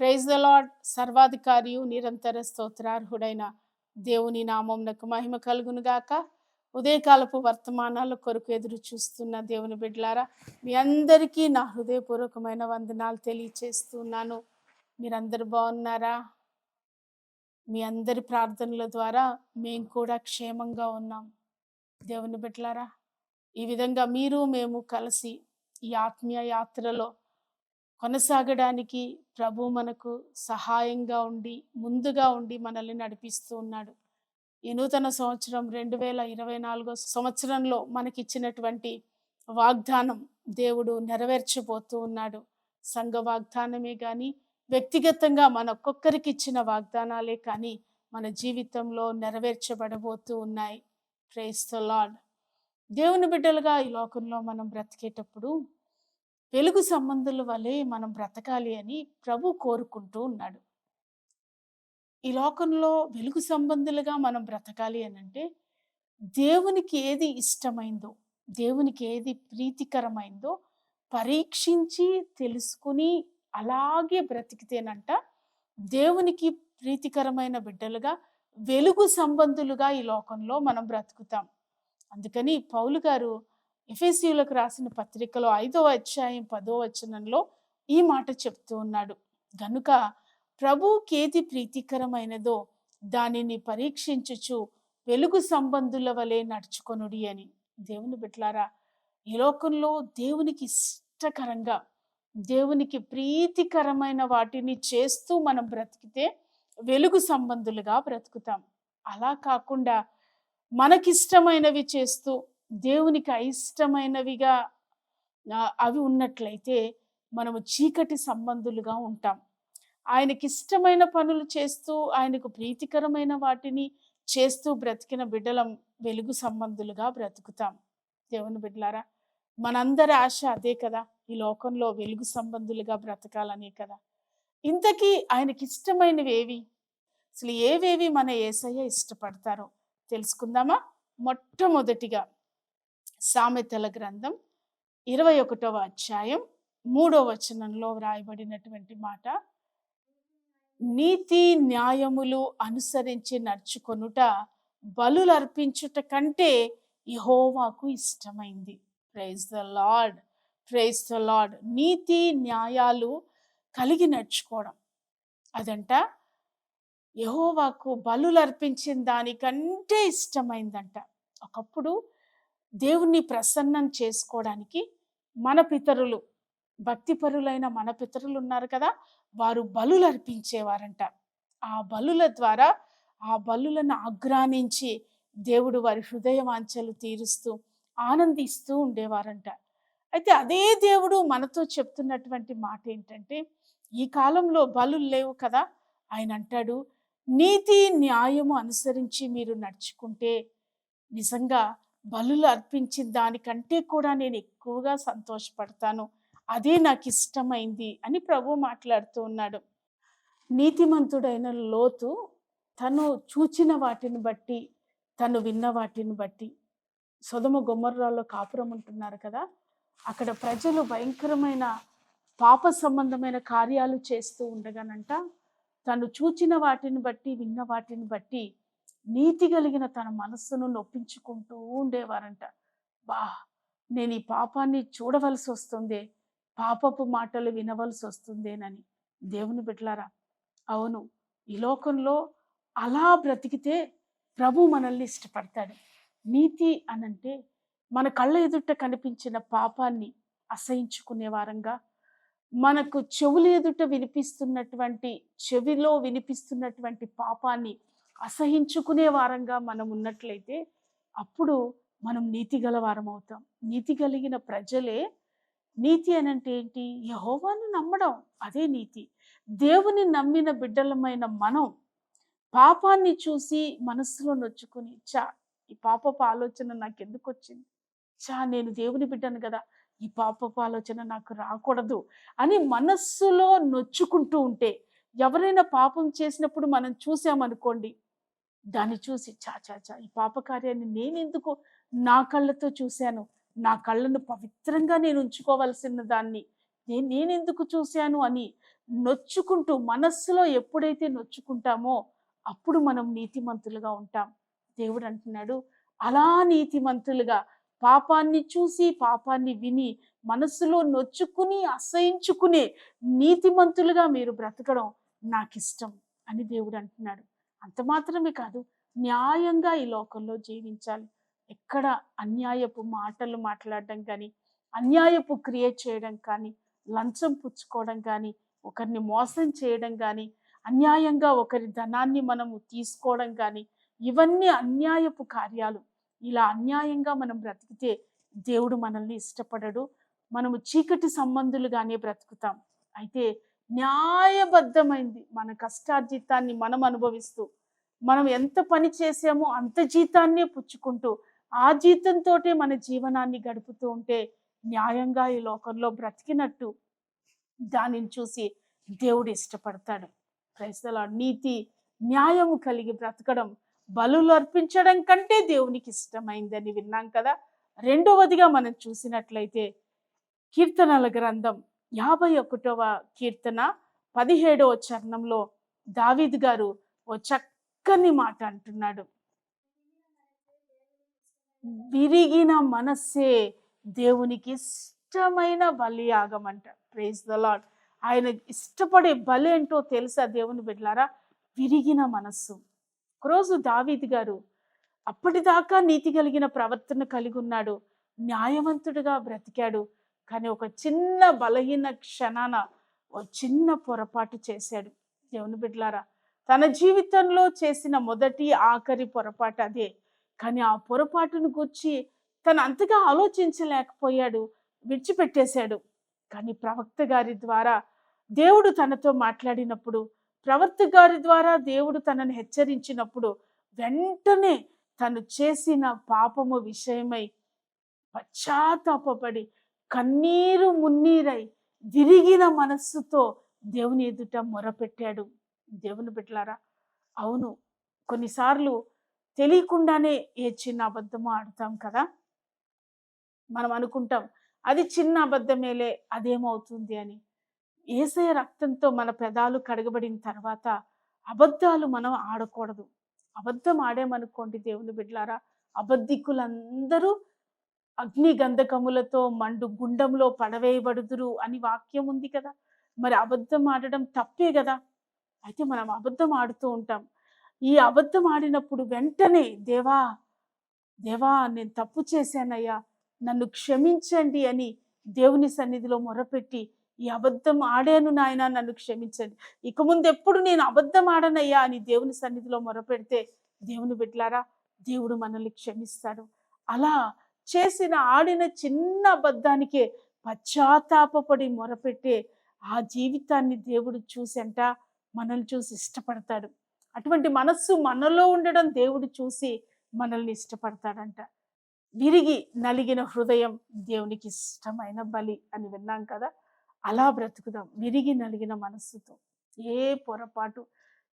Praise the lord సర్వాధికారియు నిరంతర స్తోత్రార్హుడైన దేవుని నామంనకు మహిమ కలుగునుగాక ఉదయకాలపు వర్తమానాల కొరకు ఎదురు చూస్తున్న దేవుని బిడ్డలారా మీ అందరికీ నా హృదయపూర్వకమైన వందనాలు తెలియచేస్తున్నాను. మీరందరు బాగున్నారా? మీ అందరి ప్రార్థనల ద్వారా మేము కూడా క్షేమంగా ఉన్నాం. దేవుని బిడ్డలారా ఈ విధంగా మీరు మేము కలిసి ఈ ఆత్మీయ యాత్రలో కొనసాగడానికి ప్రభు మనకు సహాయంగా ఉండి ముందుగా ఉండి మనల్ని నడిపిస్తూ ఉన్నాడు. ఈ నూతన సంవత్సరం రెండు వేల ఇరవై నాలుగో సంవత్సరంలో మనకిచ్చినటువంటి వాగ్దానం దేవుడు నెరవేర్చబోతూ ఉన్నాడు. సంఘ వాగ్దానమే కానీ వ్యక్తిగతంగా మన ఒక్కొక్కరికి ఇచ్చిన వాగ్దానాలే కానీ మన జీవితంలో నెరవేర్చబడబోతూ ఉన్నాయి. ప్రేస్ ద లాడ్ దేవుని బిడ్డలుగా ఈ లోకంలో మనం బ్రతికేటప్పుడు వెలుగు సంబంధుల వలె మనం బ్రతకాలి అని ప్రభు కోరుకుంటూ ఉన్నాడు. ఈ లోకంలో వెలుగు సంబంధులుగా మనం బ్రతకాలి అని అంటే దేవునికి ఏది ఇష్టమైందో దేవునికి ఏది ప్రీతికరమైందో పరీక్షించి తెలుసుకుని అలాగే బ్రతికితేనంట దేవునికి ప్రీతికరమైన బిడ్డలుగా వెలుగు సంబంధులుగా ఈ లోకంలో మనం బ్రతుకుతాం. అందుకని పౌలు గారు ఎఫ్ఎస్యులకు రాసిన పత్రికలో ఐదో అధ్యాయం పదో వచనంలో ఈ మాట చెప్తూ ఉన్నాడు. గనుక ప్రభువుకి ప్రీతికరమైనదో దానిని పరీక్షించుచు వెలుగు సంబంధుల వలె నడుచుకొనుడి అని. దేవుని బిట్లారా ఈ లోకంలో దేవునికి ఇష్టకరంగా దేవునికి ప్రీతికరమైన వాటిని చేస్తూ మనం బ్రతికితే వెలుగు సంబంధులుగా బ్రతుకుతాం. అలా కాకుండా మనకిష్టమైనవి చేస్తూ దేవునికి అయిష్టమైనవిగా అవి ఉన్నట్లయితే మనము చీకటి సంబంధులుగా ఉంటాం. ఆయనకి ఇష్టమైన పనులు చేస్తూ ఆయనకు ప్రీతికరమైన వాటిని చేస్తూ బ్రతికిన బిడ్డలం వెలుగు సంబంధులుగా బ్రతుకుతాం. దేవుని బిడ్డలారా మనందరి ఆశ అదే కదా ఈ లోకంలో వెలుగు సంబంధులుగా బ్రతకాలనే కదా. ఇంతకీ ఆయనకి ఇష్టమైనవి ఏవి? అసలు ఏవేవి మన ఏసయ్య ఇష్టపడతారో తెలుసుకుందామా? మొట్టమొదటిగా సామెతల గ్రంథం ఇరవై ఒకటవ అధ్యాయం మూడో వచనంలో వ్రాయబడినటువంటి మాట. నీతి న్యాయములు అనుసరించి నడుచుకొనుట బలులు అర్పించుట కంటే యహోవాకు ఇష్టమైంది. Praise the Lord praise the Lord నీతి న్యాయాలు కలిగి నడుచుకోవడం. అదంట యహోవాకు బలులు అర్పించిన దానికంటే ఇష్టమైందంట. ఒకప్పుడు దేవుణ్ణి ప్రసన్నం చేసుకోవడానికి మన పితరులు భక్తిపరులైన మన పితరులు ఉన్నారు కదా వారు బలులు అర్పించేవారంట. ఆ బలుల ద్వారా ఆ బలులను ఆగ్రానించి దేవుడు వారి హృదయవాంఛలు తీరుస్తూ ఆనందిస్తూ ఉండేవారంట. అయితే అదే దేవుడు మనతో చెప్తున్నటువంటి మాట ఏంటంటే ఈ కాలంలో బలులు లేవు కదా ఆయన అంటాడు నీతి న్యాయము అనుసరించి మీరు నడుచుకుంటే నిజంగా బలులు అర్పించిన దానికంటే కూడా నేను ఎక్కువగా సంతోషపడతాను. అదే నాకు ఇష్టమైంది అని ప్రభు మాట్లాడుతూ ఉన్నాడు. నీతిమంతుడైన లోతు తను చూచిన వాటిని బట్టి తను విన్న వాటిని బట్టి సొదమ గుమ్మర్రాల్లో కాపురం ఉంటున్నారు కదా! అక్కడ ప్రజలు భయంకరమైన పాప సంబంధమైన కార్యాలు చేస్తూ ఉండగానంట తను చూచిన వాటిని బట్టి విన్న వాటిని బట్టి నీతి కలిగిన తన మనస్సును నొప్పించుకుంటూ ఉండేవారంట. బా నేను ఈ పాపాన్ని చూడవలసి వస్తుందే పాపపు మాటలు వినవలసి వస్తుందేనని. దేవుని బిడ్డలారా అవును ఈ లోకంలో అలా బ్రతికితే ప్రభు మనల్ని ఇష్టపడతాడు. నీతి అనంటే మన కళ్ళ ఎదుట కనిపించిన పాపాన్ని అసహించుకునే వారంగా మనకు చెవుల ఎదుట వినిపిస్తున్నటువంటి చెవిలో వినిపిస్తున్నటువంటి పాపాన్ని అసహించుకునే వారంగా మనం ఉన్నట్లయితే అప్పుడు మనం నీతి గల వారం అవుతాం. నీతి కలిగిన ప్రజలే నీతి అని అంటే ఏంటి? యహోవాను నమ్మడం అదే నీతి. దేవుని నమ్మిన బిడ్డలమైన మనం పాపాన్ని చూసి మనస్సులో నొచ్చుకుని చా ఈ పాపపు ఆలోచన నాకు ఎందుకు వచ్చింది చా నేను దేవుని బిడ్డను కదా ఈ పాపపు ఆలోచన నాకు రాకూడదు అని మనస్సులో నొచ్చుకుంటూ ఉంటే ఎవరైనా పాపం చేసినప్పుడు మనం చూసామనుకోండి దాన్ని చూసి చా చా చా ఈ పాపకార్యాన్ని నేనెందుకు నేను నా కళ్ళతో చూశాను? నా కళ్ళను పవిత్రంగా నేను ఉంచుకోవాల్సిన దాన్ని నేను నేనెందుకు చూశాను అని నొచ్చుకుంటూ మనస్సులో ఎప్పుడైతే నొచ్చుకుంటామో అప్పుడు మనం నీతిమంతులుగా ఉంటాం. దేవుడు అంటున్నాడు అలా నీతిమంతులుగా పాపాన్ని చూసి పాపాన్ని విని మనస్సులో నొచ్చుకుని అసహించుకునే నీతిమంతులుగా మీరు బ్రతకడం నాకు ఇష్టం అని దేవుడు అంటున్నాడు. అంత మాత్రమే కాదు న్యాయంగా ఈ లోకంలో జీవించాలి. ఎక్కడ అన్యాయపు మాటలు మాట్లాడడం కానీ అన్యాయపు క్రియేట్ చేయడం కానీ లంచం పుచ్చుకోవడం కానీ ఒకరిని మోసం చేయడం కానీ అన్యాయంగా ఒకరి ధనాన్ని మనము తీసుకోవడం కానీ ఇవన్నీ అన్యాయపు కార్యాలు. ఇలా అన్యాయంగా మనం బ్రతికితే దేవుడు మనల్ని ఇష్టపడడు. మనము చీకటి సంబంధులుగానే బ్రతుకుతాం. అయితే న్యాయబద్ధమైంది మన కష్టార్జితాన్ని మనం అనుభవిస్తూ. మనం ఎంత పని చేసామో అంత జీతాన్నే పుచ్చుకుంటూ ఆ జీతంతో మన జీవనాన్ని గడుపుతూ ఉంటే న్యాయంగా ఈ లోకంలో బ్రతికినట్టు దానిని చూసి దేవుడు ఇష్టపడతాడు. క్రైస్తల నీతి న్యాయము కలిగి బ్రతకడం బలులు అర్పించడం కంటే దేవునికి ఇష్టమైందని విన్నాం కదా. రెండవదిగా మనం చూసినట్లయితే కీర్తనల గ్రంథం యాభై ఒకటవ కీర్తన పదిహేడవ చరణంలో దావీద్ గారు ఓ చక్కని మాట అంటున్నాడు. విరిగిన మనస్సే దేవునికి ఇష్టమైన బలియాగం అంట ప్రేజ్ ద లాడ్ ఆయన ఇష్టపడే బలి ఏంటో తెలుసా దేవుని బిడ్డలారా? విరిగిన మనస్సు. ఒకరోజు దావీద్ గారు అప్పటిదాకా నీతి కలిగిన ప్రవర్తన కలిగి ఉన్నాడు. న్యాయవంతుడిగా బ్రతికాడు. కానీ ఒక చిన్న బలహీన క్షణాన ఓ చిన్న పొరపాటు చేశాడు. దేవుని బిడ్లారా తన జీవితంలో చేసిన మొదటి ఆఖరి పొరపాటు అదే. కానీ ఆ పొరపాటును గుర్చి తను అంతగా ఆలోచించలేకపోయాడు విడిచిపెట్టేశాడు. కానీ ప్రవక్త గారి ద్వారా దేవుడు తనతో మాట్లాడినప్పుడు ప్రవక్త గారి ద్వారా దేవుడు తనను హెచ్చరించినప్పుడు వెంటనే తను చేసిన పాపము విషయమై పశ్చాత్తాపడి కన్నీరు మున్నీరై విరిగిన మనస్సుతో దేవుని ఎదుట మొరపెట్టాడు. దేవుని బిడ్డలారా అవును కొన్నిసార్లు తెలియకుండానే ఏ చిన్న అబద్ధమో ఆడతాం కదా? మనం అనుకుంటాం అది చిన్న అబద్ధమేలే అదేమవుతుంది అని. ఏసయ రక్తంతో మన పెదాలు కడగబడిన తర్వాత అబద్ధాలు మనం ఆడకూడదు. అబద్ధం ఆడేమనుకోండి దేవుని బిడ్డలారా అబద్ధికులందరూ అగ్ని గంధకములతో మండు గుండంలో పడవేయబడుదురు అని వాక్యం ఉంది కదా. మరి అబద్ధం ఆడడం తప్పే కదా. అయితే మనం అబద్ధం ఆడుతూ ఉంటాం. ఈ అబద్ధం ఆడినప్పుడు వెంటనే దేవా దేవా నేను తప్పు చేశానయ్యా నన్ను క్షమించండి అని దేవుని సన్నిధిలో మొరపెట్టి ఈ అబద్ధం ఆడాను నాయన నన్ను క్షమించండి. ఇక ముందు ఎప్పుడు నేను అబద్ధం ఆడనయ్యా అని దేవుని సన్నిధిలో మొరపెడితే దేవుని బిడ్లారా దేవుడు మనల్ని క్షమిస్తాడు. అలా చేసిన ఆడిన చిన్న అబద్ధానికే పశ్చాత్తాపడి మొరపెట్టే ఆ జీవితాన్ని దేవుడు చూసంట మనల్ని చూసి ఇష్టపడతాడు. అటువంటి మనస్సు మనలో ఉండడం దేవుడు చూసి మనల్ని ఇష్టపడతాడంట. విరిగి నలిగిన హృదయం దేవునికి ఇష్టమైన బలి అని విన్నాం కదా? అలా బ్రతుకుదాం విరిగి నలిగిన మనస్సుతో. ఏ పొరపాటు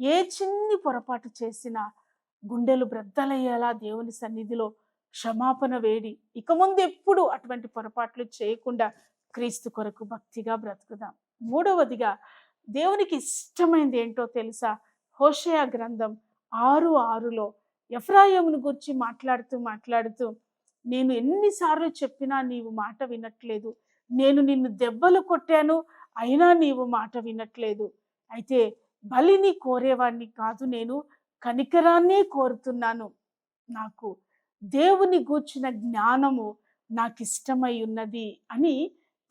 ఏ చిన్ని పొరపాటు చేసినా గుండెలు బ్రద్దలయ్యేలా దేవుని సన్నిధిలో క్షమాపణ వేడి. ఇక ముందు ఎప్పుడు అటువంటి పొరపాట్లు చేయకుండా క్రీస్తు కొరకు భక్తిగా బ్రతుకుదాం. మూడవదిగా దేవునికి ఇష్టమైంది ఏంటో తెలుసా? హోషయ గ్రంథం ఆరు ఆరులో ఎఫ్రాయమును గురించి మాట్లాడుతూ మాట్లాడుతూ నేను ఎన్నిసార్లు చెప్పినా నీవు మాట వినట్లేదు. నేను నిన్ను దెబ్బలు కొట్టాను అయినా నీవు మాట వినట్లేదు. అయితే బలిని కోరేవాడిని కాదు నేను కనికరాన్నే కోరుతున్నాను. నాకు దేవుని గూర్చిన జ్ఞానము నాకు ఇష్టమై ఉన్నది అని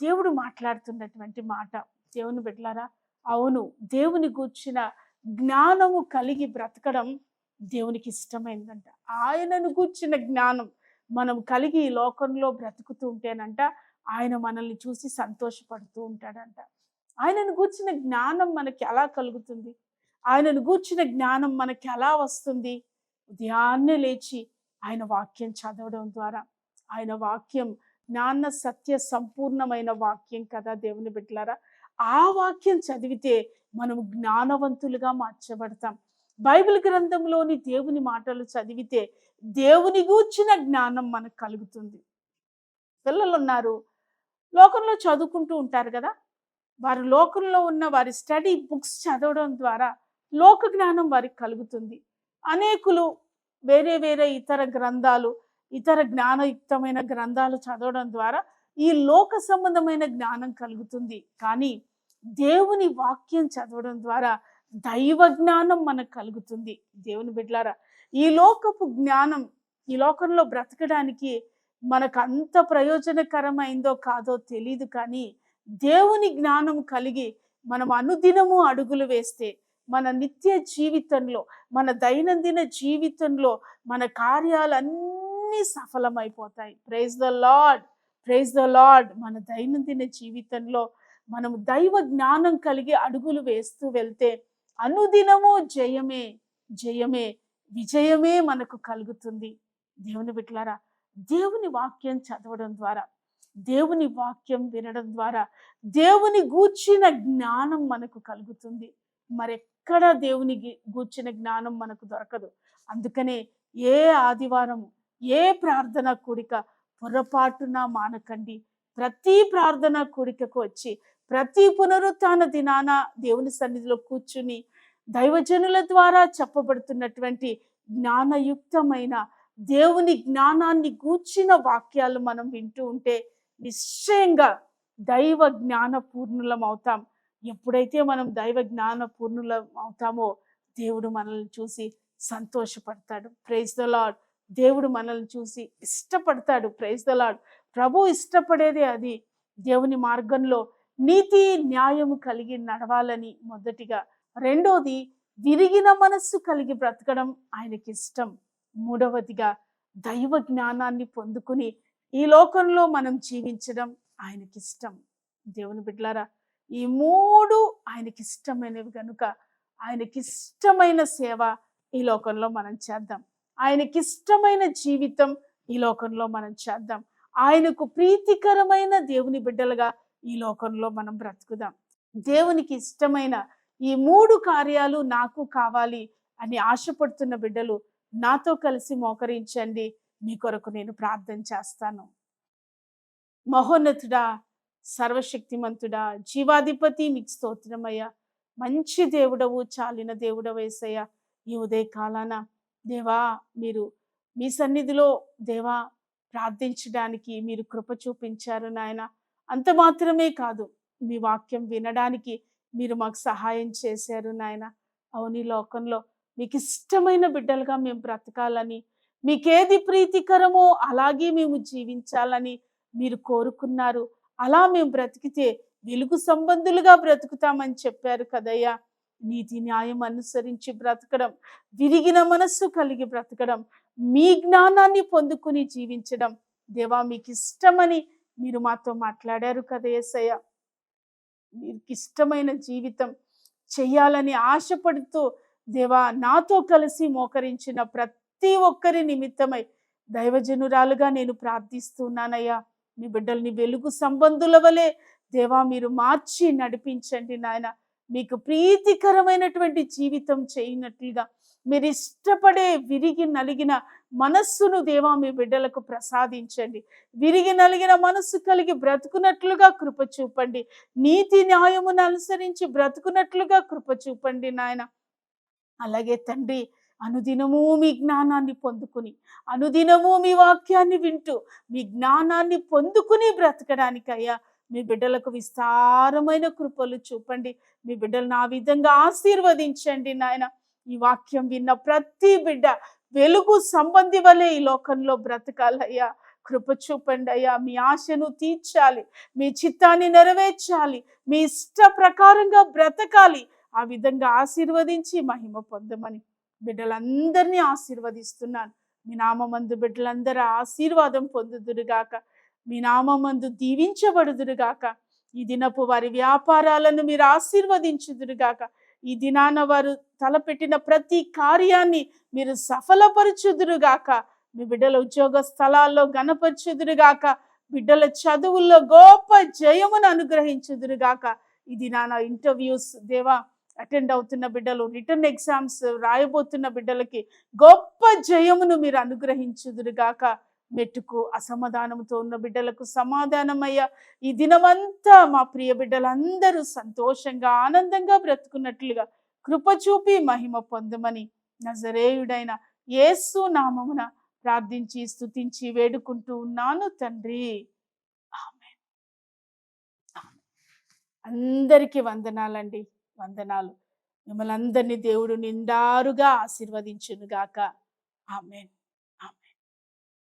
దేవుడు మాట్లాడుతున్నటువంటి మాట. దేవుని బిడ్డలారా అవును దేవుని గూర్చిన జ్ఞానము కలిగి బ్రతకడం దేవునికి ఇష్టమైందంట ఆయనను గూర్చిన జ్ఞానం మనం కలిగి ఈ లోకంలో బ్రతుకుతూ ఉంటేనంట ఆయన మనల్ని చూసి సంతోషపడుతూ ఉంటాడంట. ఆయనను గూర్చిన జ్ఞానం మనకి ఎలా కలుగుతుంది? ఆయనను గూర్చిన జ్ఞానం మనకి ఎలా వస్తుంది? ఉదయాన్నే లేచి ఆయన వాక్యం చదవడం ద్వారా. ఆయన వాక్యం జ్ఞాన సత్య సంపూర్ణమైన వాక్యం కదా దేవుని బిడ్డలారా. ఆ వాక్యం చదివితే మనం జ్ఞానవంతులుగా మార్చబడతాం. బైబిల్ గ్రంథంలోని దేవుని మాటలు చదివితే దేవుని గూర్చిన జ్ఞానం మనకు కలుగుతుంది. పిల్లలు ఉన్నారు లోకంలో చదువుకుంటూ ఉంటారు కదా. వారు లోకంలో ఉన్న వారి స్టడీ బుక్స్ చదవడం ద్వారా లోక జ్ఞానం వారికి కలుగుతుంది. అనేకులు వేరే వేరే ఇతర గ్రంథాలు ఇతర జ్ఞానయుక్తమైన గ్రంథాలు చదవడం ద్వారా ఈ లోక సంబంధమైన జ్ఞానం కలుగుతుంది. కానీ దేవుని వాక్యం చదవడం ద్వారా దైవ జ్ఞానం మనకు కలుగుతుంది. దేవుని బిడ్లారా ఈ లోకపు జ్ఞానం ఈ లోకంలో బ్రతకడానికి మనకు అంత ప్రయోజనకరమైందో కాదో తెలియదు కానీ దేవుని జ్ఞానం కలిగి మనం అనుదినము అడుగులు వేస్తే మన నిత్య జీవితంలో మన దైనందిన జీవితంలో మన కార్యాలన్నీ సఫలమైపోతాయి. Praise the Lord praise the Lord మన దైనందిన జీవితంలో మనము దైవ జ్ఞానం కలిగి అడుగులు వేస్తూ వెళ్తే అనుదినము జయమే జయమే విజయమే మనకు కలుగుతుంది. దేవుని బిడ్డలారా దేవుని వాక్యం చదవడం ద్వారా దేవుని వాక్యం వినడం ద్వారా దేవుని గూర్చిన జ్ఞానం మనకు కలుగుతుంది. మరెక్కడ దేవుని గూర్చిన జ్ఞానం మనకు దొరకదు. అందుకనే ఏ ఆదివారం ఏ ప్రార్థన కూడిక పొరపాటున మానకండి. ప్రతి ప్రార్థన కూడికకు వచ్చి ప్రతి పునరుత్న దినాన దేవుని సన్నిధిలో కూర్చుని దైవజనుల ద్వారా చెప్పబడుతున్నటువంటి జ్ఞానయుక్తమైన దేవుని జ్ఞానాన్ని గూర్చిన వాక్యాలు మనం వింటూ ఉంటే నిశ్చయంగా దైవ జ్ఞాన పూర్ణులం అవుతాం. ఎప్పుడైతే మనం దైవ జ్ఞాన పూర్ణులం అవుతామో దేవుడు మనల్ని చూసి సంతోషపడతాడు. ప్రైజ్ ద లాడ్ దేవుడు మనల్ని చూసి ఇష్టపడతాడు. ప్రైజ్ ద లాడ్ ప్రభు ఇష్టపడేదే అది. దేవుని మార్గంలో నీతి న్యాయము కలిగి నడవాలని మొదటిగా. రెండోది విరిగిన మనస్సు కలిగి బ్రతకడం ఆయనకి ఇష్టం మూడవదిగా దైవ జ్ఞానాన్ని పొందుకుని ఈ లోకంలో మనం జీవించడం ఆయనకి ఇష్టం దేవుని బిడ్లారా ఈ మూడు ఆయనకి ఇష్టమైనవి కనుక ఆయనకి ఇష్టమైన సేవ ఈ లోకంలో మనం చేద్దాం. ఆయనకి ఇష్టమైన జీవితం ఈ లోకంలో మనం చేద్దాం. ఆయనకు ప్రీతికరమైన దేవుని బిడ్డలుగా ఈ లోకంలో మనం బ్రతుకుదాం. దేవునికి ఇష్టమైన ఈ మూడు కార్యాలు నాకు కావాలి అని ఆశపడుతున్న బిడ్డలు నాతో కలిసి మోకరించండి. మీ కొరకు నేను ప్రార్థన చేస్తాను. మహోన్నతుడా సర్వశక్తిమంతుడా జీవాధిపతి మీకు స్తోత్రమయ్యా. మంచి దేవుడవు చాలిన దేవుడవేసయ్యా ఈ ఉదయ కాలాన దేవా మీరు మీ సన్నిధిలో దేవా ప్రార్థించడానికి మీరు కృప చూపించారు నాయన. అంత మాత్రమే కాదు మీ వాక్యం వినడానికి మీరు మాకు సహాయం చేశారు నాయన. అవును ఈ లోకంలో మీకు ఇష్టమైన బిడ్డలుగా మేము బ్రతకాలని మీకేది ప్రీతికరమో అలాగే మేము జీవించాలని మీరు కోరుకున్నారు. అలా మేము బ్రతికితే వెలుగు సంబంధులుగా బ్రతుకుతామని చెప్పారు కదయ్యా. నీతి న్యాయం అనుసరించి బ్రతకడం విరిగిన మనస్సు కలిగి బ్రతకడం మీ జ్ఞానాన్ని పొందుకుని జీవించడం దేవా మీకు ఇష్టమని మీరు మాతో మాట్లాడారు కదా యేసయ్య. మీకు ఇష్టమైన జీవితం చెయ్యాలని ఆశపడుతూ దేవా నాతో కలిసి మోకరించిన ప్రతి ప్రతి ఒక్కరి నిమిత్తమై దైవజనురాలుగా నేను ప్రార్థిస్తున్నానయ్యా. మీ బిడ్డల్ని వెలుగు సంబంధుల వలె దేవా మీరు మార్చి నడిపించండి నాయన. మీకు ప్రీతికరమైనటువంటి జీవితం చేయనట్లుగా మీరు ఇష్టపడే విరిగి నలిగిన మనస్సును దేవా మీ బిడ్డలకు ప్రసాదించండి. విరిగి నలిగిన మనస్సు కలిగి బ్రతుకున్నట్లుగా కృప చూపండి. నీతి న్యాయమును అనుసరించి బ్రతుకున్నట్లుగా కృప చూపండి నాయన. అలాగే తండ్రి అనుదినము మీ జ్ఞానాన్ని పొందుకుని అనుదినము మీ వాక్యాన్ని వింటూ మీ జ్ఞానాన్ని పొందుకుని బ్రతకడానికయ్యా మీ బిడ్డలకు విస్తారమైన కృపలు చూపండి. మీ బిడ్డలను ఆ విధంగా ఆశీర్వదించండి నాయన. ఈ వాక్యం విన్న ప్రతి బిడ్డ వెలుగు సంబంధి వలె ఈ లోకంలో బ్రతకాలయ్యా. కృప చూపండి అయ్యా మీ ఆశను తీర్చాలి. మీ చిత్తాన్ని నెరవేర్చాలి. మీ ఇష్ట ప్రకారంగా బ్రతకాలి. ఆ విధంగా ఆశీర్వదించి మహిమ పొందమని బిడ్డలందరినీ ఆశీర్వదిస్తున్నాను. మీ నామందు బిడ్డలందరూ ఆశీర్వాదం పొందుదురుగాక. మీ నామందు దీవించబడుదురుగాక. ఈ దినపు వారి వ్యాపారాలను మీరు ఆశీర్వదించుదురుగాక. ఈ దినాన వారు తలపెట్టిన ప్రతి కార్యాన్ని మీరు సఫలపరచుదురుగాక. మీ బిడ్డల ఉద్యోగ స్థలాల్లో గణపరచుదురుగాక. బిడ్డల చదువుల్లో గొప్ప జయమును అనుగ్రహించుదురుగాక. ఈ దినాన ఇంటర్వ్యూస్ దేవా అటెండ్ అవుతున్న బిడ్డలు రిటర్న్ ఎగ్జామ్స్ రాయబోతున్న బిడ్డలకి గొప్ప జయమును మీరు అనుగ్రహించుదురుగాక. మెట్టుకు అసమాధానంతో ఉన్న బిడ్డలకు సమాధానమయ్యా. ఈ దినమంతా మా ప్రియ బిడ్డలందరూ సంతోషంగా ఆనందంగా బ్రతుకున్నట్లుగా కృప చూపి మహిమ పొందమని నజరేయుడైన యేసు నామమున ప్రార్థించి స్తుతించి వేడుకుంటూ ఉన్నాను తండ్రి. అందరికీ వందనాలండి. వందనాలు. మిమ్మల్ని అందరినీ దేవుడు నిండారుగా ఆశీర్వదించునుగాక. ఆమెన్.